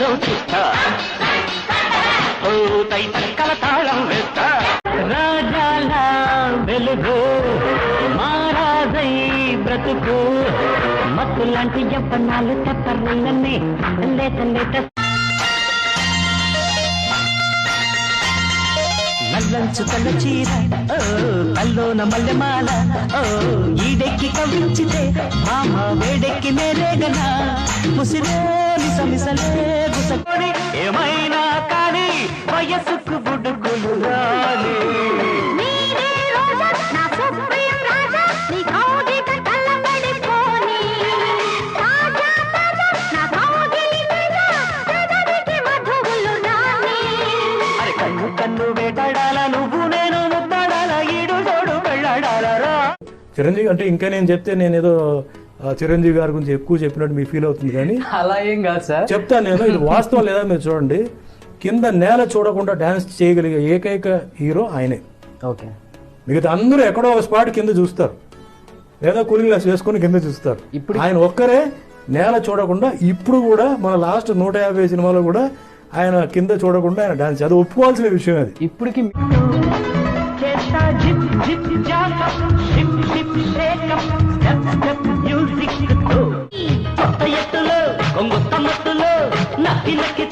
సంతోషిస్తా తై తక్కల తాళం వేస్తా రాజాల వెలుగు మారాజై బ్రతుకు. మత్తులాంటి జపనాలు తప్పర్లన్నీ లేత లేత నల్లంచు కళ్ళ చీర ఓ కల్లోన మల్లెమాల ఓ కవించితే మామ వేడెక్కి నేరేగనా ముసిరే మిసమిసలే గుసకొని. ఏమైనా కానీ వయసుకు రాని. అరే కన్ను కన్ను వేటాడాలా నువ్వు నేను? చిరంజీవి అంటే ఇంకా నేను చెప్తే నేను ఏదో చిరంజీవి గారి గురించి ఎక్కువ చెప్పినట్టు మీకు ఫీల్ అవుతుంది కానీ అలా ఏం కాదు సార్. చెప్తాను నేను ఇది వాస్తవం లేదా మీరు చూడండి. కింద నేల చూడకుండా డాన్స్ చేయగలిగే ఏకైక హీరో ఆయనే. ఓకే. మిగతా అందరూ ఎక్కడో ఒక స్పాట్ కింద చూస్తారు. లేదా కూలింగ్ గ్లాస్ వేసుకొని కింద చూస్తారు. ఇప్పుడు- ఆయన ఒక్కరే నేల చూడకుండా ఇప్పుడు కూడా మన లాస్ట్ నూట యాభై సినిమాలో కూడా ఆయన కింద చూడకుండా ఆయన డాన్స్ అది ఒప్పుకోవాల్సిన విషయం అది. ఇప్పటికి చేస్తా షేకప్ స్టెప్ స్టెప్ మ్యూజిక్తో కొత్త ఎత్తులో కొంగు నక్కి నక్కి